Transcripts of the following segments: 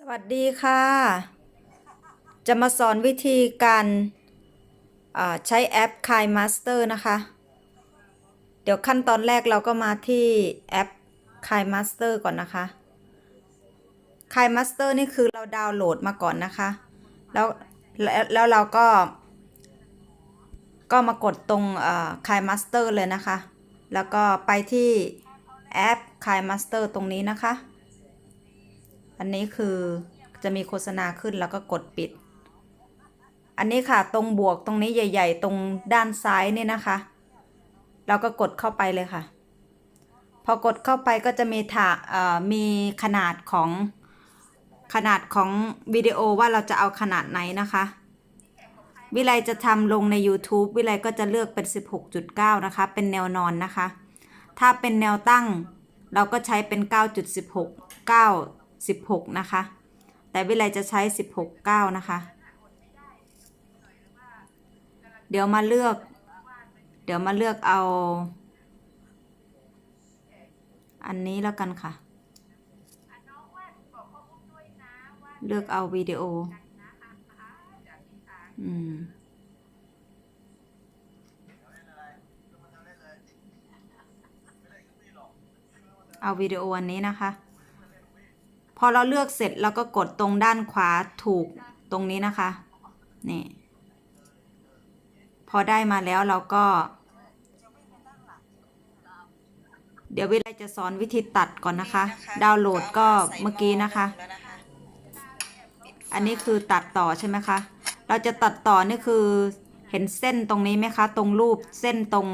สวัสดีค่ะ จะมาสอนวิธีการใช้แอป k i Master นะคะ เดี๋ยวขั้นตอนแรกเราก็มาที่แอป k i Master ก่อนนะคะ k i Master นี่คือเราดาวน์โหลดมาก่อนนะคะ แล้วแล้วเราก็ ก็มากดตรงอ่า k i Master เลยนะคะ แล้วก็ไปที่แอป k i Master ตรงนี้นะคะ อันนี้คือจะมีโฆษณาขึ้นแล้วก็กดปิด อันนี้ค่ะตรงบวกตรงนี้ใหญ่ ๆ ตรงด้านซ้ายนี่นะคะ เราก็กดเข้าไปเลยค่ะ พอกดเข้าไปก็จะมีถาเอ่อมีขนาดของขนาดของวิดีโอว่าเราจะเอาขนาดไหนนะคะ วิไลจะทำลงใน YouTube วิไลก็จะเลือกเป็น 16.9 นะคะ เป็นแนวนอนนะคะ ถ้าเป็นแนวตั้งเราก็ใช้เป็น 9.16 9 16 นะคะ แต่วิไลจะใช้ 16 9 นะคะ เดี๋ยวมาเลือก เดี๋ยวมาเลือกเอา อันนี้แล้วกันค่ะ เลือกเอาวิดีโอ อืมเอาวิดีโออันนี้นะคะ พอเราเลือกเสร็จเราก็กดตรงด้านขวาถูกตรงนี้นะคะนี่พอได้มาแล้วเราก็ เดี๋ยววิไลจะสอนวิธีตัดก่อนนะคะ ดาวน์โหลดก็เมื่อกี้นะคะ อันนี้คือตัดต่อใช่ไหมคะ เราจะตัดต่อนี่คือเห็นเส้นตรงนี้ไหมคะ ตรงรูปเส้นตรง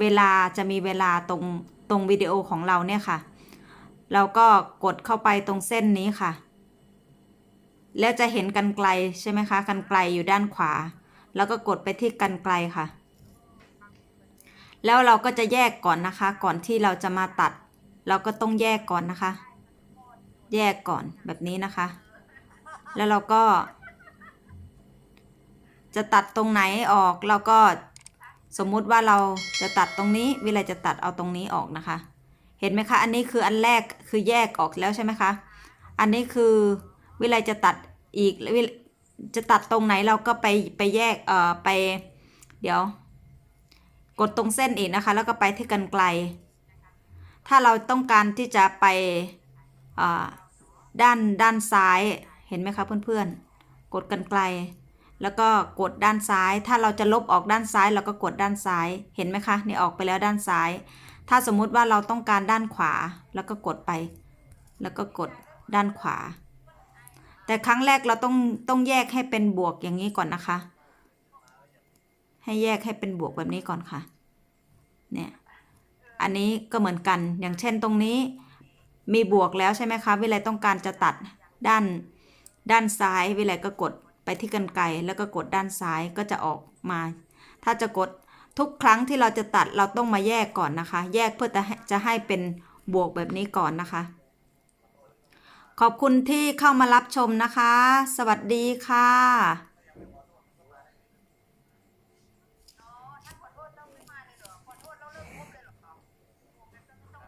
เวลาจะมีเวลาตรงตรงวิดีโอของเราเนี่ยค่ะ เราก็กดเข้าไปตรงเส้นนี้ค่ะ แล้วจะเห็นกันไกลใช่ไหมคะ กันไกลอยู่ด้านขวา แล้วก็กดไปที่กันไกลค่ะ แล้วเราก็จะแยกก่อนนะคะ ก่อนที่เราจะมาตัด เราก็ต้องแยกก่อนนะคะ แยกก่อนแบบนี้นะคะ แล้วเราก็ จะตัดตรงไหนออกเราก็สมมุติว่าเราจะตัดตรงนี้ วิไลจะตัดเอาตรงนี้ออกนะคะ เห็นไหมคะ อันนี้คืออันแรกคือแยกออกแล้วใช่ไหมคะ อันนี้คือวิไลจะตัดอีกวิจะตัดตรงไหนเราก็ไปไปแยกเอ่อไปเดี๋ยว กดตรงเส้นอีกนะคะ แล้วก็ไปที่กันไกล ถ้าเราต้องการที่จะไปอ่าด้านด้านซ้ายเห็นไหมคะเพื่อนๆ กดกันไกล แล้วก็กดด้านซ้าย ถ้าเราจะลบออกด้านซ้าย เราก็กดด้านซ้ายเห็นไหมคะนี่ออกไปแล้วด้านซ้าย ถ้าสมมุติว่าเราต้องการด้านขวาแล้วก็กดไป แล้วก็กดด้านขวา แต่ครั้งแรกเราต้องต้องแยกให้เป็นบวกอย่างนี้ก่อนนะคะ ให้แยกให้เป็นบวกแบบนี้ก่อนค่ะ เนี่ย อันนี้ก็เหมือนกัน อย่างเช่นตรงนี้มีบวกแล้วใช่ไหมคะเวลต้องการจะตัดด้านด้านซ้ายเวลก็กดไปที่กันไกลแล้วก็กดด้านซ้ายก็จะออกมา ถ้าจะกด ทุกครั้งที่เราจะตัดเราต้องมาแยกก่อนนะคะ แยกเพื่อจะให้จะให้เป็นบวกแบบนี้ก่อนนะคะ ขอบคุณที่เข้ามารับชมนะคะ สวัสดีค่ะ